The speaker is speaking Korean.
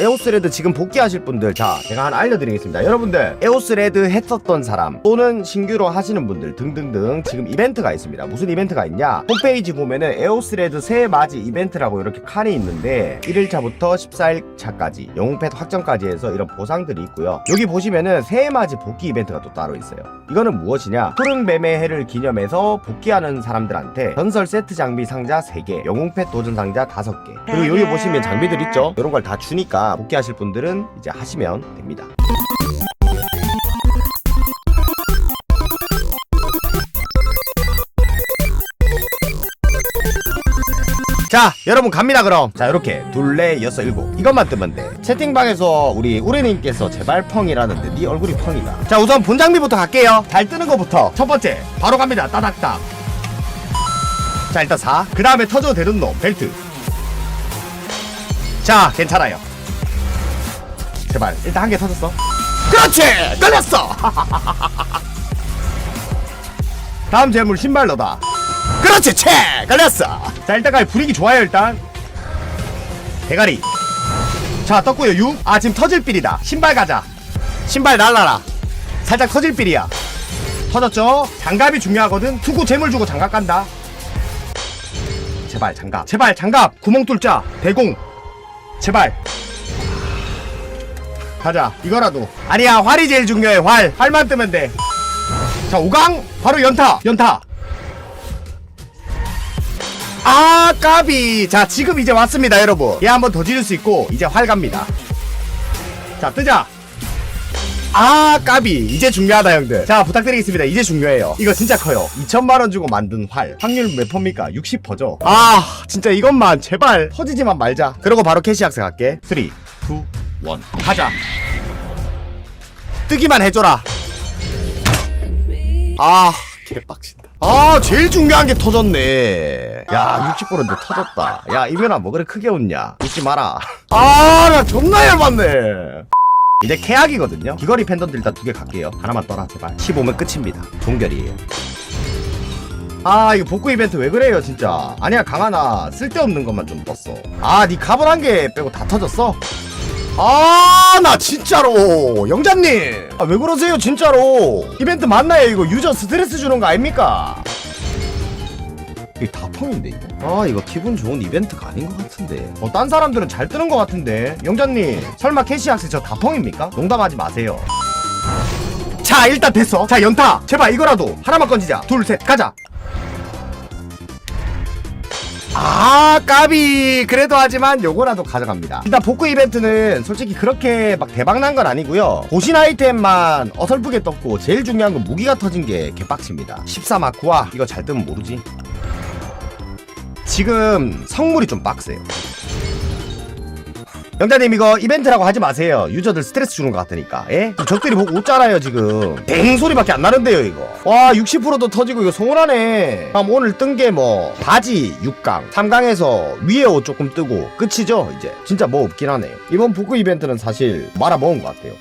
에오스 레드 지금 복귀하실 분들 자 제가 하나 알려드리겠습니다. 여러분들 에오스 레드 했었던 사람 또는 신규로 하시는 분들 등등등 지금 이벤트가 있습니다. 무슨 이벤트가 있냐? 홈페이지 보면은 에오스 레드 새해 맞이 이벤트라고 이렇게 칸이 있는데 1일차부터 14일차까지 영웅팻 확정까지 해서 이런 보상들이 있고요. 여기 보시면은 새해 맞이 복귀 이벤트가 또 따로 있어요. 이거는 무엇이냐? 푸른 뱀의 해를 기념해서 복귀하는 사람들한테 전설 세트 장비 상자 3개 영웅팻 도전 상자 5개. 그리고 여기 보시면 장비들 있죠? 이런 걸 다 주니까 복귀하실 분들은 이제 하시면 됩니다. 자 여러분 갑니다 그럼. 자 이렇게 둘레 여섯 일곱. 이것만 뜨면 돼. 채팅방에서 우리 우레님께서 제발 펑이라는데 네 얼굴이 펑이다. 자 우선 본장비부터 갈게요. 잘 뜨는 거부터. 첫 번째 바로 갑니다. 따닥따. 자 일단 4그 다음에 터져도 되는 놈. 벨트. 자 괜찮아요 제발. 일단 한 개 터졌어. 그렇지! 걸렸어! 다음 재물 신발 너다. 그렇지 채 걸렸어! 자 일단까지 분위기 좋아요 일단. 대가리. 자 떴고요 6 아 지금 터질 빌이다. 신발 가자. 신발 날라라. 살짝 터질 빌이야. 터졌죠? 장갑이 중요하거든. 투구 재물 주고 장갑 간다. 제발 장갑. 제발 장갑. 구멍 뚫자. 대공. 제발 가자. 이거라도. 아니야 활이 제일 중요해 활. 활만 뜨면 돼자 5강. 바로 연타. 연타. 아 까비. 자 지금 이제 왔습니다 여러분. 얘 한번 더 지를 수 있고 이제 활 갑니다. 자 뜨자. 아 까비. 이제 중요하다 형들. 자 부탁드리겠습니다. 이제 중요해요. 이거 진짜 커요. 2천만원 주고 만든 활. 확률 몇 퍼입니까? 60퍼죠? 아 진짜 이것만 제발 터지지만 말자. 그러고 바로 캐시 학생 할게. 3 2 1 가자. 뜨기만 해줘라. 아 개빡친다. 아 제일 중요한 게 터졌네. 야 60%인데 터졌다. 야 이면아 뭐 그래 크게 웃냐? 웃지 마라. 아나 존나 열받네. 이제 계약이거든요. 귀걸이 펜던트 일단 두 개 갈게요. 하나만 떠라 제발. 15면 끝입니다. 종결이에요. 아 이거 복구 이벤트 왜 그래요 진짜? 아니야 강하나. 쓸데없는 것만 좀 떴어. 아니 가본 한개 빼고 다 터졌어 아 나 진짜로. 영자님. 아, 왜 그러세요 진짜로? 이벤트 맞나요? 이거 유저 스트레스 주는 거 아닙니까? 이게 다 펑인데 이거? 아 이거 기분 좋은 이벤트가 아닌 것 같은데. 어 딴 사람들은 잘 뜨는 것 같은데. 영자님 설마 캐시 학생 저다 펑입니까? 농담하지 마세요. 자 일단 됐어. 자 연타. 제발 이거라도 하나만 건지자. 둘 셋 가자 아 까비. 그래도 하지만 요거라도 가져갑니다. 일단 복구 이벤트는 솔직히 그렇게 막 대박난 건 아니고요. 보신 아이템만 어설프게 떴고 제일 중요한 건 무기가 터진 게 개빡칩니다. 14마크와 이거 잘 뜨면 모르지. 지금 성물이 좀 빡세요 영자님 이거 이벤트라고 하지 마세요. 유저들 스트레스 주는 것 같으니까. 예? 적들이 보고 웃잖아요 지금. 뱅 소리밖에 안 나는데요 이거. 와 60%도 터지고 이거 서운하네. 그럼 오늘 뜬 게 뭐 바지 6강. 3강에서 위에 옷 조금 뜨고 끝이죠 이제. 진짜 뭐 없긴 하네요. 이번 북구 이벤트는 사실 말아먹은 것 같아요